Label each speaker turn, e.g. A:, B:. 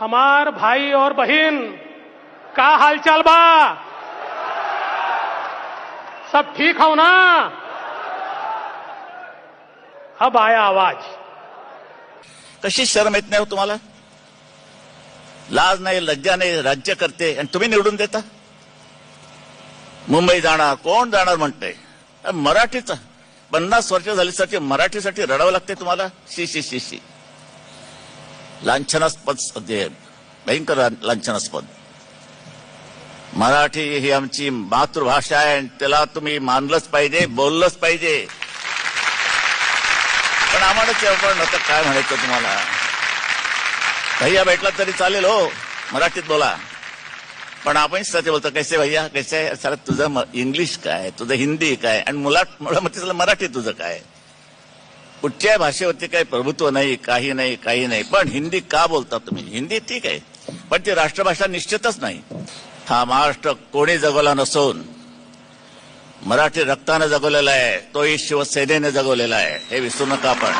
A: हमार भाई और बहन का हालचाल बा? सब ठीक हो ना? अब आया आवाज।
B: कशी शरम येत नाही हो तुम्हाला? लाज नाही लज्जा नाही राज्य करते आणि तुम्ही निवडून देता? मुंबई जाणार कोण जाणार म्हणतंय अ, मराठीचा पन्नास वर्ष झालीसाठी मराठीसाठी रडावं लागते तुम्हाला? शी शी शी शी. लांछनास्पद भयंकर लांछनास्पद. मराठी ही आमची मातृभाषा आहे आणि त्याला तुम्ही मानलंच पाहिजे बोललंच पाहिजे. पण आम्हाला पण नव्हतं. काय म्हणायचं तुम्हाला? भैया भेटला तरी चालेल हो मराठीत बोला. पण आपण सध्या बोलतो. कैसे भैया? कैसे? सर तुझं इंग्लिश काय? तुझं हिंदी काय? आणि मुला मुळामध्ये मराठी तुझं काय? कुठच्याही भाषेवरती काही प्रभुत्व नाही काही नाही काही नाही. पण हिंदी का बोलता तुम्ही? हिंदी ठीक आहे. पण ती राष्ट्रभाषा निश्चितच नाही. हा महाराष्ट्र कोणी जगवला नसून मराठी रक्तानं जगवलेला आहे तोही शिवसेनेने जगवलेला आहे. हे विसरू नका आपण.